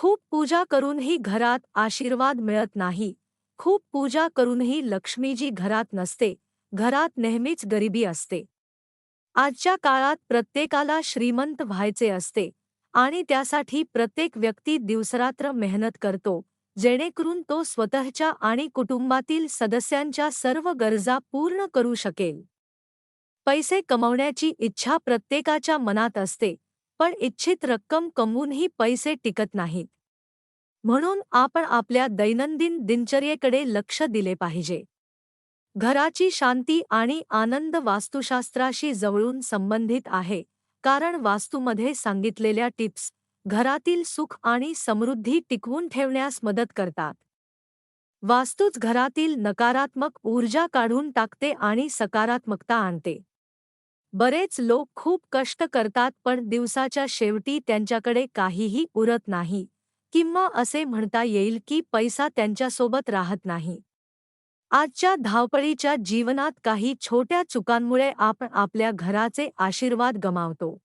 खूप पूजा करूनही घरात आशीर्वाद मिळत नाही. खूप पूजा करूनही लक्ष्मीजी घरात नसते. घरात नेहमीच गरिबी असते. आजच्या काळात प्रत्येकाला श्रीमंत व्हायचे असते. आणि त्यासाठी प्रत्येक व्यक्ती दिवसरात्र मेहनत करतो. जेणेकरून तो स्वतःच्या आणि कुटुंबातील सदस्यांच्या सर्व गरजा पूर्ण करू शकेल. पैसे कमवण्याची इच्छा प्रत्येकाच्या मनात असते. पण इच्छित रक्कम कमवूनही पैसे टिकत नाहीत. म्हणून आपण आपल्या दैनंदिन दिनचर्येकडे लक्ष दिले पाहिजे. घराची शांती आणि आनंद वास्तुशास्त्राशी जवळून संबंधित आहे कारण वास्तूमध्ये सांगितलेल्या टिप्स घरातील सुख आणि समृद्धी टिकवून ठेवण्यास मदत करतात. वास्तूच घरातील नकारात्मक ऊर्जा काढून टाकते आणि सकारात्मकता आणते. बरेच लोक खूप कष्ट करतात पण दिवसाच्या शेवटी त्यांच्याकडे काहीही उरत नाही. किंवा असे म्हणता येईल की पैसा त्यांच्यासोबत राहत नाही. आजच्या धावपळीच्या जीवनात काही छोट्या चुकांमुळे आपण आपल्या घराचे आशीर्वाद गमावतो.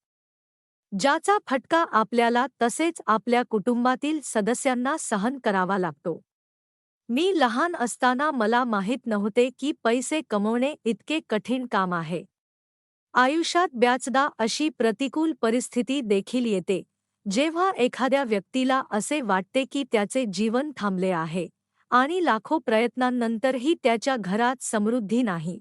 ज्याचा फटका आपल्याला तसेच आपल्या कुटुंबातील सदस्यांना सहन करावा लागतो. मी लहान असताना मला माहीत नव्हते की पैसे कमवणे इतके कठीण काम आहे. आयुष्यात ब्याचदा अशी प्रतिकूल परिस्थिती देखील येते. जेव्हा एखाद्या व्यक्तीला असे वाटते की त्याचे जीवन थांबले आहे आणि लाखो प्रयत्नांनंतरही त्याच्या घरात समृद्धी नाही.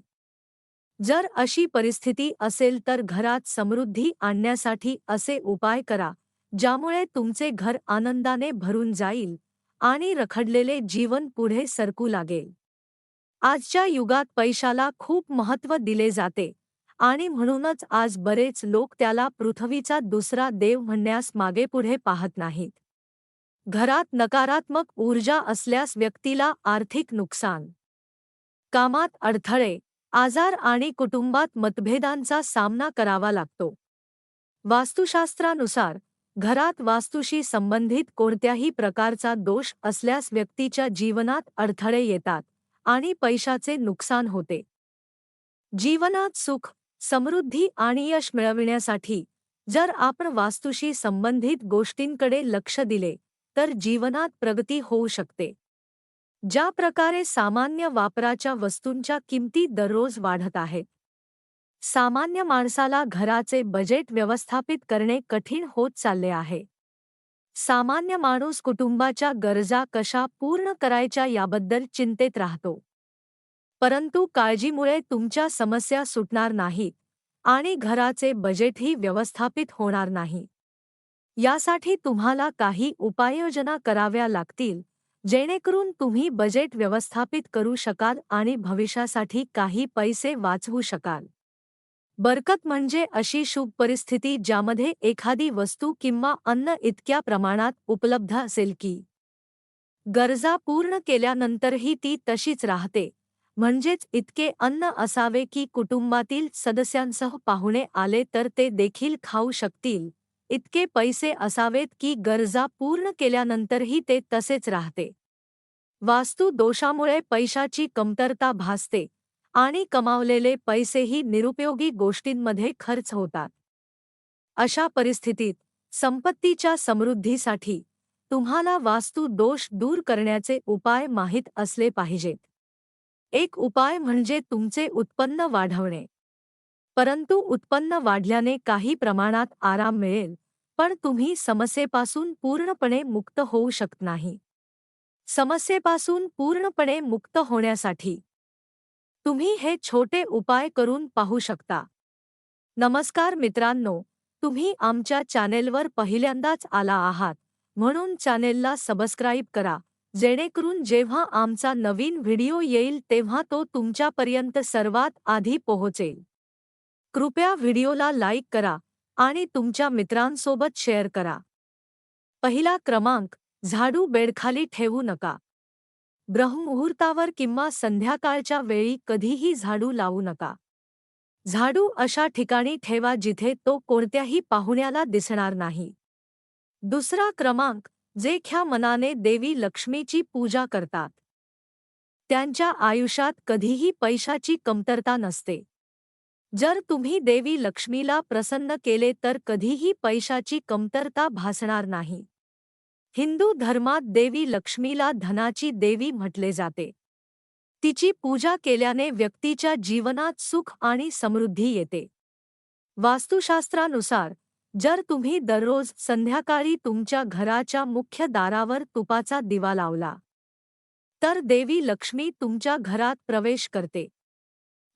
जर अशी परिस्थिती असेल तर घरात समृद्धी आणण्यासाठी असे उपाय करा ज्यामुळे तुमचे घर आनंदाने भरून जाईल आणि रखडलेले जीवन पुढे सरकू लागेल. आजच्या युगात पैशाला खूप महत्त्व दिले जाते. आणि म्हणूनच आज बरेच लोक त्याला पृथ्वीचा दुसरा देव म्हणण्यास मागेपुढे पाहत नाहीत. घरात नकारात्मक ऊर्जा असल्यास व्यक्तीला आर्थिक नुकसान. कामात अडथळे आजार आणि कुटुंबात मतभेदांचा सामना करावा लागतो. वास्तुशास्त्रानुसार घरात वास्तूशी संबंधित कोणत्याही प्रकारचा दोष असल्यास व्यक्तीच्या जीवनात अडथळे येतात आणि पैशाचे नुकसान होते. जीवनात सुख समृद्धी आणि यश मिळविण्यासाठी जर आपण वास्तूशी संबंधित गोष्टींकडे लक्ष दिले तर जीवनात प्रगती होऊ शकते. ज्या प्रकारे सामान्य वापराच्या वस्तूंच्या किमती दररोज वाढत आहेत सामान्य माणसाला घराचे बजेट व्यवस्थापित करणे कठीण होत चालले आहे. सामान्य माणूस कुटुंबाच्या गरजा कशा पूर्ण करायच्या याबद्दल चिंतेत राहतो. परंतु काळजीमुळे तुमच्या समस्या सुटणार नाहीत आणि घराचे बजेटही व्यवस्थापित होणार नाही. यासाठी तुम्हाला काही उपाययोजना कराव्या लागतील जेणेकरून तुम्ही बजेट व्यवस्थापित करू शकाल आणि भविष्यासाठी काही पैसे वाचवू शकाल. बरकत म्हणजे अशी शुभ परिस्थिती ज्यामध्ये एखादी वस्तू किंवा अन्न इतक्या प्रमाणात उपलब्ध असेल की गरजा पूर्ण केल्यानंतरही ती तशीच राहते. म्हणजेच इतके अन्न असावे की कुटुंबातील सदस्यांसह पाहुणे आले तर ते देखील खाऊ शकतील. इतके पैसे असावेत की गरजा पूर्ण केल्यानंतरही ते तसेच राहते. वास्तू दोषामुळे पैशाची कमतरता भासते आणि कमावलेले पैसेही निरुपयोगी गोष्टींमध्ये खर्च होतात. अशा परिस्थितीत संपत्तीच्या समृद्धीसाठी तुम्हाला वास्तू दोष दूर करण्याचे उपाय माहीत असले पाहिजेत. एक उपाय म्हणजे तुमचे उत्पन्न वाढवणे. परंतु उत्पन्न वाढल्याने काही प्रमाणात आराम मिळेल पण तुम्ही समस्येपासून पूर्णपणे मुक्त होऊ शकत नाही. समस्येपासून पूर्णपणे मुक्त होण्यासाठी तुम्ही हे छोटे उपाय करून पाहू शकता. नमस्कार मित्रांनो तुम्ही आमच्या चॅनेलवर पहिल्यांदाच आला आहात म्हणून चॅनेलला सबस्क्राईब करा. जेणेकरून जेव्हा आमचा नवीन व्हिडिओ येईल तेव्हा तो तुमच्यापर्यंत सर्वात आधी पोहोचेल. कृपया व्हिडिओला लाईक करा आणि तुमच्या मित्रांसोबत शेअर करा. पहिला क्रमांक झाडू बेडखाली ठेवू नका. ब्रह्ममुहूर्तावर किंवा संध्याकाळच्या वेळी कधीही झाडू लावू नका. झाडू अशा ठिकाणी ठेवा जिथे तो कोणत्याही पाहुण्याला दिसणार नाही. दुसरा क्रमांक जे ख्या मनाने देवी लक्ष्मीची पूजा करतात. त्यांच्या आयुष्यात कधीही पैशाची कमतरता नसते. जर तुम्ही देवी लक्ष्मीला प्रसन्न केले तर कधीही पैशाची कमतरता भासणार नाही. हिंदू धर्मात देवी लक्ष्मीला धनाची देवी म्हटले जाते. तिची पूजा केल्याने व्यक्तीच्या जीवनात सुख आणि समृद्धी येते. वास्तुशास्त्रानुसार जर तुम्ही दररोज संध्याकाळी तुमच्या घराच्या मुख्य दारावर तुपाचा दिवा लावला तर देवी लक्ष्मी तुमच्या घरात प्रवेश करते.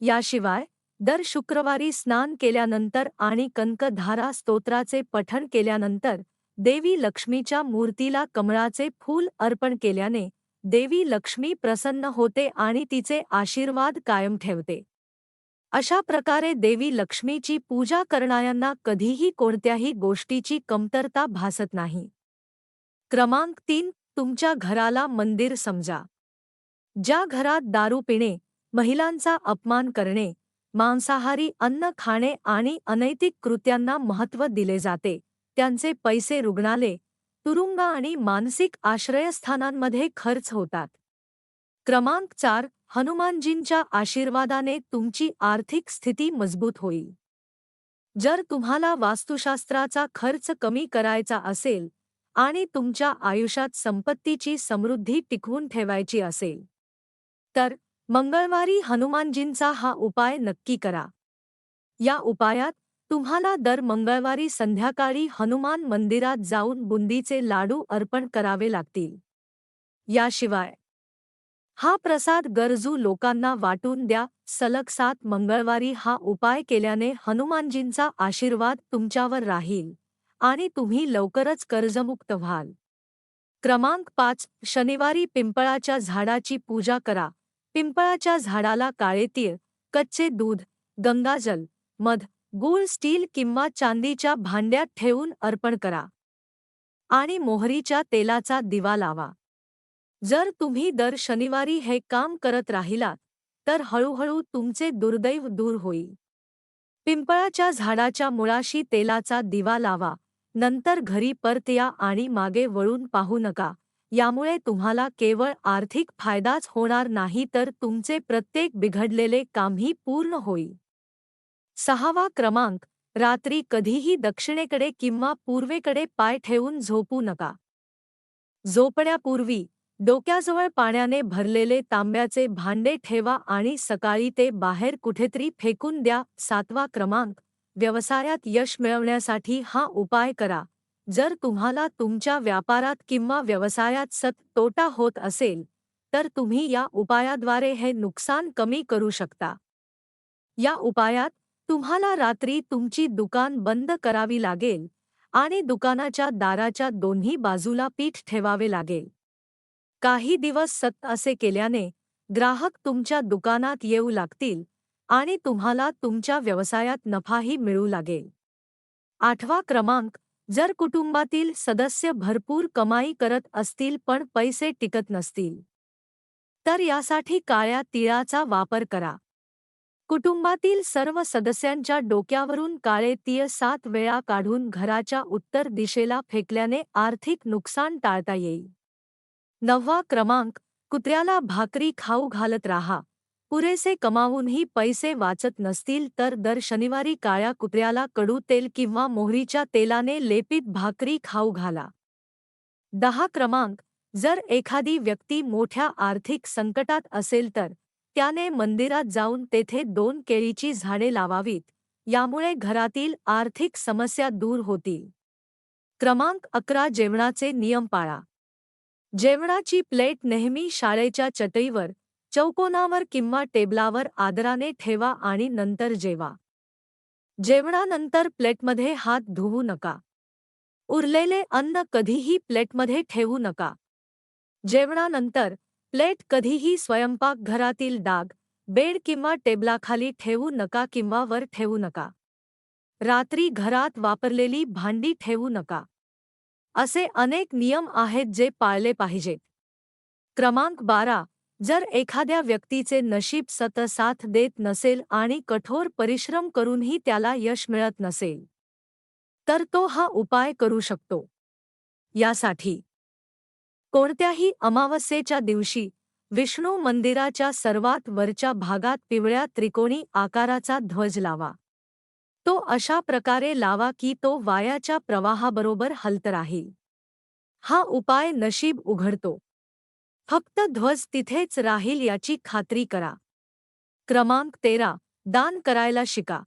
याशिवाय दर शुक्रवारी स्नान केल्यानंतर आणि कनकधारा स्तोत्राचे पठण केल्यानंतर देवी लक्ष्मीच्या मूर्तीला कमळाचे फूल अर्पण केल्याने देवी लक्ष्मी प्रसन्न होते आणि तिचे आशीर्वाद कायम ठेवते. अशा प्रकारे देवी लक्ष्मीची पूजा करणाऱ्यांना कधीही कोणत्याही गोष्टीची कमतरता भासत नाही. क्रमांक तीन तुमच्या घराला मंदिर समजा. ज्या घरात दारू पिणे महिलांचा अपमान करणे मांसाहारी अन्न खाणे आणि अनैतिक कृत्यांना महत्त्व दिले जाते त्यांचे पैसे रुग्णालय तुरुंग आणि मानसिक आश्रयस्थानांमध्ये खर्च होतात. क्रमांक चार हनुमानजींच्या आशीर्वादाने तुमची आर्थिक स्थिती मजबूत होईल. जर तुम्हाला वास्तुशास्त्राचा खर्च कमी करायचा असेल आणि तुमच्या आयुष्यात संपत्तीची समृद्धी टिकवून ठेवायची असेल तर मंगळवारी हनुमानजींचा हा उपाय नक्की करा. या उपायात तुम्हाला दर मंगळवारी संध्याकाळी हनुमान मंदिरात जाऊन बुंदीचे लाडू अर्पण करावे लागतील. याशिवाय हा प्रसाद गरजू लोकांना वाटून द्या. सलग सात मंगळवारी हा उपाय केल्याने हनुमानजींचा आशीर्वाद तुमच्यावर राहील आणि तुम्ही लवकरच कर्जमुक्त व्हाल. क्रमांक पाच शनिवारी पिंपळाच्या झाडाची पूजा करा. पिंपळाच्या झाडाला काळे तीळ कच्चे दूध गंगाजल मध गूळ स्टील किंवा चांदीच्या भांड्यात ठेवून अर्पण करा. आणि मोहरीच्या तेलाचा दिवा लावा. जर तुम्ही दर शनिवारी हे काम करत राहिलात तर हळूहळू तुमचे दुर्दैव दूर होईल. पिंपळाच्या झाडाच्या मुळाशी तेलाचा दिवा लावा नंतर घरी परत या आणि मागे वळून पाहू नका यामुळे तुम्हाला केवळ आर्थिक फायदाच होणार नाही तर तुमचे प्रत्येक बिघडलेले कामही पूर्ण होईल. सहावा क्रमांक रात्री कधीही दक्षिणेकडे किंवा पूर्वेकडे पाय ठेवून झोपू नका. झोपण्यापूर्वी डोक्याजवळ पाण्याने भरलेले तांब्याचे भांडे ठेवा आणि सकाळी ते बाहेर कुठेतरी फेकून द्या. सातवा क्रमांक व्यवसायात यश मिळवण्यासाठी हा उपाय करा. जर तुम्हाला तुमच्या व्यापारात किंवा व्यवसायात सत तोटा होत असेल तर तुम्ही या उपायाद्वारे हे नुकसान कमी करू शकता. या उपायात तुम्हाला रात्री तुमची दुकान बंद करावी लागेल आणि दुकानाच्या दाराच्या दोन्ही बाजूला पीठ ठेवावे लागेल. काही दिवस सत असे केल्याने ग्राहक तुमच्या दुकानात येऊ लागतील आणि तुम्हाला तुमच्या व्यवसायात नफाही मिळू लागेल. आठवा क्रमांक जर कुटुंबातील सदस्य भरपूर कमाई करत असतील पण पैसे टिकत नसतील. तर यासाठी काळ्या तिळाचा वापर करा. कुटुंबातील सर्व सदस्यांच्या डोक्यावरून काळे तीळ सात वेळा काढून घराच्या उत्तर दिशेला फेकल्याने आर्थिक नुकसान टाळता येईल. नववा क्रमांक कुत्र्याला भाकरी खाऊ घालत राहा. पुरेसे कमावूनही पैसे वाचत नसतील तर दर शनिवारी काळ्या कुत्र्याला कडू तेल किंवा मोहरीच्या तेलाने लेपित भाकरी खाऊ घाला. दहा क्रमांक जर एखादी व्यक्ती मोठ्या आर्थिक संकटात असेल तर त्याने मंदिरात जाऊन तेथे दोन केळीची झाडे लावावीत यामुळे घरातील आर्थिक समस्या दूर होतील. क्रमांक अकरा जेवणाचे नियम पाळा. जेवणाची प्लेट नेहमी शाळेच्या चटईवर चौकोनावर किंवा टेबलावर आदराने ठेवा आणि नंतर जेवा. जेवणानंतर प्लेटमध्ये हात धुवू नका. उरलेले अन्न कधीही प्लेटमध्ये ठेवू नका. जेवणानंतर प्लेट कधीही स्वयंपाकघरातील डाग बेड किंवा टेबलाखाली ठेवू नका किंवा वर ठेवू नका. रात्री घरात वापरलेली भांडी ठेवू नका. असे अनेक नियम आहेत जे पाळले पाहिजेत. क्रमांक बारा जर एखाद्या व्यक्तीचे नशीब सत साथ देत नसेल आणि कठोर परिश्रम करूनही त्याला यश मिळत नसेल तर तो हा उपाय करू शकतो. यासाठी कोणत्याही अमावस्येच्या दिवशी विष्णू मंदिराच्या सर्वात वरच्या भागात पिवळ्या त्रिकोणी आकाराचा ध्वज लावा. तो अशा प्रकारे लावा की तो वायाच्या प्रवाहाबरोबर हलत राहील. हा उपाय नशीब उघडतो. फक्त ध्वज तिथेच राहील याची खात्री करा. क्रमांक तेरा दान करायला शिका.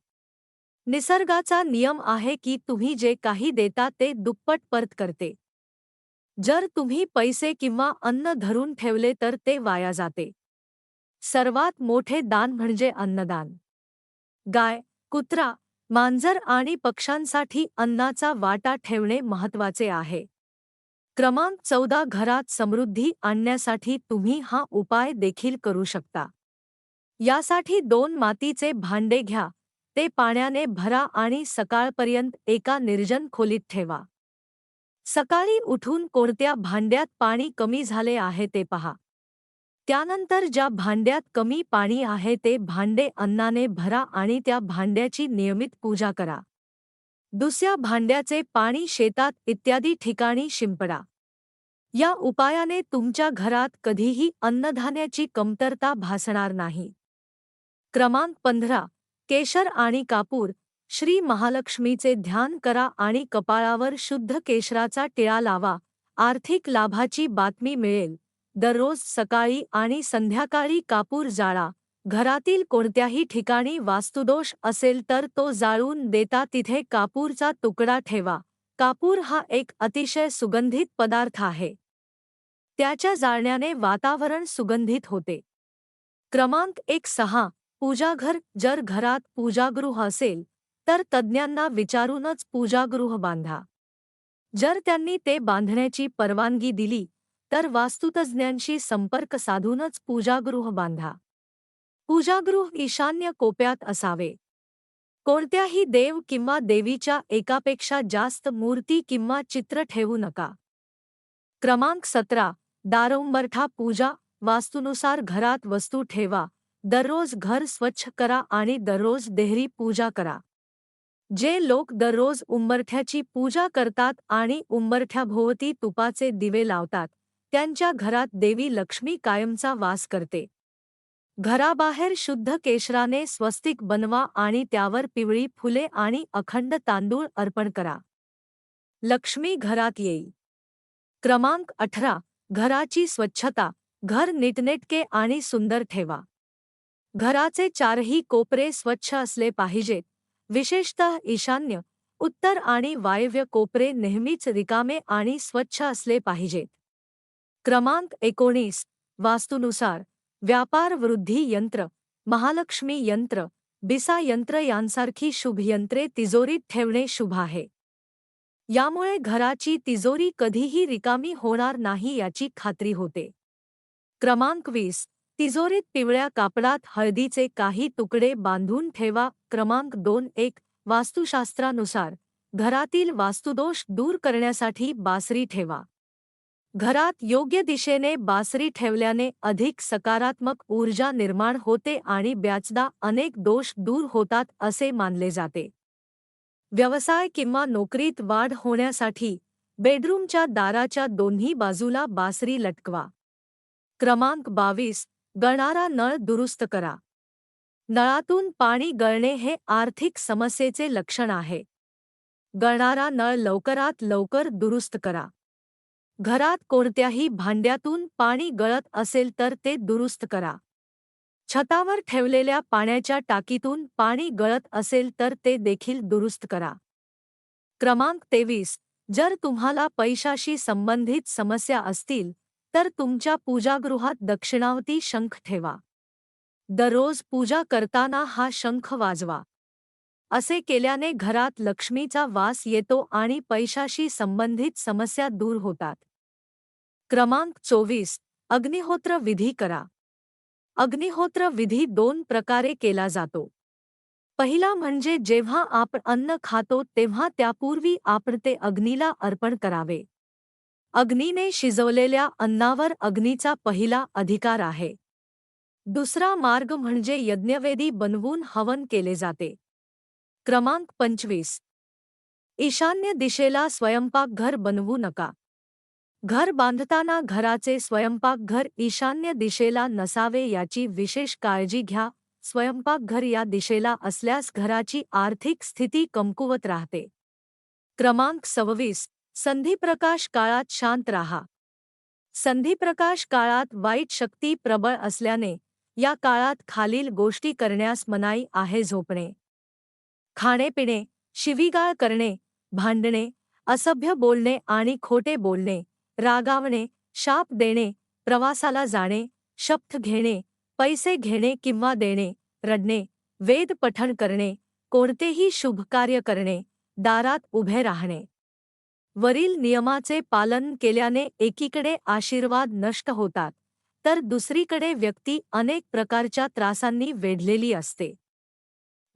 निसर्गाचा नियम आहे की तुम्ही जे काही देता ते दुप्पट परत करते. जर तुम्ही पैसे किंवा अन्न धरून ठेवले तर ते वाया जाते. सर्वात मोठे दान म्हणजे अन्नदान. गाय कुत्रा मांजर आणि पक्ष्यांसाठी अन्नाचा वाटा ठेवणे महत्त्वाचे आहे. क्रमांक चौदा घरात समृद्धी आणण्यासाठी तुम्ही हा उपाय देखील करू शकता. यासाठी दोन मातीचे भांडे घ्या ते पाण्याने भरा आणि सकाळपर्यंत एका निर्जन खोलीत ठेवा. सकाळी उठून कोणत्या भांड्यात पाणी कमी झाले आहे ते पहा. त्यानंतर ज्या भांड्यात कमी पाणी आहे ते भांडे अन्नाने भरा आणि त्या भांड्याची नियमित पूजा करा. दुसऱ्या भांड्याचे पाणी शेतात इत्यादी ठिकाणी शिंपडा. या उपायाने तुमच्या घरात कधीही अन्नधान्याची कमतरता भासणार नाही. क्रमांक पंधरा केशर आणि कापूर श्री महालक्ष्मीचे ध्यान करा आणि कपाळावर शुद्ध केशराचा टिळा लावा आर्थिक लाभाची बातमी मिळेल. दररोज सकाळी आणि संध्याकाळी कापूर जाळा. घरातील कोणत्याही ठिकाणी वास्तुदोष असेल तर तो जाळून देता तिथे कापूरचा तुकडा ठेवा. कापूर हा एक अतिशय सुगंधित पदार्थ आहे. त्याच्या जाळण्याने वातावरण सुगंधित होते. क्रमांक एक सहा. पूजाघर जर घरात पूजागृह असेल तर तज्ज्ञांना विचारूनच पूजागृह बांधा. जर त्यांनी ते बांधण्याची परवानगी दिली तर वास्तुतज्ञांशी संपर्क साधूनच पूजागृह बांधा. पूजागृह ईशान्य कोप्यात असावे. कोणत्याही देव किंवा देवीच्या एकापेक्षा जास्त मूर्ती किंवा चित्र ठेवू नका. क्रमांक सतरा दारोंबरठा पूजा वास्तुनुसार घरात वस्तू ठेवा दररोज घर स्वच्छ करा आणि दररोज देहरी पूजा करा. जे लोक दररोज उंबरठ्याची पूजा करतात आणि उंबरठ्याभोवती तुपाचे दिवे लावतात त्यांच्या घरात देवी लक्ष्मी कायमचा वास करते. घराबाहेर शुद्ध केशराने स्वस्तिक बनवा आणि त्यावर पिवळी फुले आणि अखंड तांदूळ अर्पण करा. लक्ष्मी घरात येई. क्रमांक अठरा. घराची स्वच्छता. घर नीटनेटके आणि सुंदर ठेवा. घराचे चारही कोपरे स्वच्छ असले पाहिजेत विशेषतः ईशान्य उत्तर आणि वायव्य कोपरे नेहमीच रिकामे आणि स्वच्छ असले पाहिजेत. क्रमांक एकोणीस वास्तुनुसार व्यापार वृद्धी यंत्र महालक्ष्मी यंत्र बिसा यंत्र यांसारखी शुभयंत्रे तिजोरीत ठेवणे शुभ आहे. यामुळे घराची तिजोरी कधीही रिकामी होणार नाही याची खात्री होते. क्रमांक वीस तिजोरीत पिवळ्या कापडात हळदीचे काही तुकडे बांधून ठेवा. क्रमांक दोन एक वास्तुशास्त्रानुसार घरातील वास्तुदोष दूर करण्यासाठी बासरी ठेवा. घरात योग्य दिशेने बासरी ठेवल्याने अधिक सकारात्मक ऊर्जा निर्माण होते आणि ब्याचदा अनेक दोष दूर होतात असे मानले जाते. व्यवसाय किंवा नोकरीत वाढ होण्यासाठी बेडरूमच्या दाराच्या दोन्ही बाजूला बासरी लटकवा. क्रमांक बावीस गळणारा नळ दुरुस्त करा. नळातून पाणी गळणे हे आर्थिक समस्येचे लक्षण आहे. गळणारा नळ लवकरात लवकर दुरुस्त करा. घरात कोणत्याही भांड्यातून पाणी गळत असेल तर ते दुरुस्त करा. छतावर ठेवलेल्या पाण्याच्या टाकीतून पाणी गळत असेल तर ते देखील दुरुस्त करा. क्रमांक तेवीस. जर तुम्हाला पैशाशी संबंधित समस्या असतील तर तुमच्या पूजागृहात दक्षिणावती शंख ठेवा. दररोज पूजा करताना हा शंख वाजवा. असे केल्याने घरात लक्ष्मीचा वास येतो आणि पैशाशी संबंधित समस्या दूर होतात. क्रमांक चोवीस. अग्निहोत्र विधी करा. अग्निहोत्र विधी दोन प्रकारे केला जातो. पहिला म्हणजे जेव्हा आपण अन्न खातो तेव्हा त्यापूर्वी आपण ते अग्नीला अर्पण करावे. अग्नीने शिजवलेल्या अन्नावर अग्नीचा पहिला अधिकार आहे. दुसरा मार्ग म्हणजे यज्ञवेदी बनवून हवन केले जाते. क्रमांक पंचवीस. ईशान्य दिशेला स्वयंपाकघर बनवू नका. घर बांधताना घराचे स्वयंपाकघर ईशान्य दिशेला नसावे याची विशेष काळजी घ्या. स्वयंपाकघर या दिशेला असल्यास घराची आर्थिक स्थिती कमकुवत राहते. क्रमांक सव्वीस. संधिप्रकाश काळात शांत राहा. संधिप्रकाश काळात वाईट शक्ती प्रबळ असल्याने या काळात खालील गोष्टी करण्यास मनाई आहे झोपणे. खाणेपिणे शिवीगाळ करणे, भांडणे, असभ्य बोलणे आणि खोटे बोलणे, रागावणे, शाप देणे, प्रवासाला जाणे शपथ घेणे, पैसे घेणे किंवा देणे, रडणे, वेद पठण करणे, कोणतेही शुभकार्य करणे, दारात उभे राहणे. वरील नियमाचे पालन केल्याने एकीकडे आशीर्वाद नष्ट होतात, तर दुसरीकडे व्यक्ती अनेक प्रकारच्या त्रासांनी वेढलेली असते.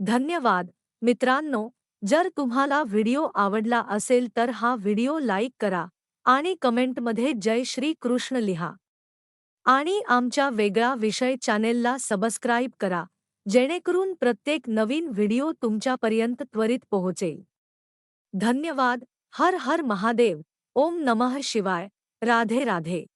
धन्यवाद. मित्रांनो जर तुम्हाला व्हिडिओ आवडला असेल तर हा व्हिडिओ लाईक करा आणि कमेंटमध्ये जय श्री कृष्ण लिहा. आणि आमच्या वेगळा विषय चॅनेलला सबस्क्राईब करा जेणेकरून प्रत्येक नवीन व्हिडिओ तुमच्यापर्यंत त्वरित पोहोचेल. धन्यवाद. हर हर महादेव. ओम नमः शिवाय. राधे राधे.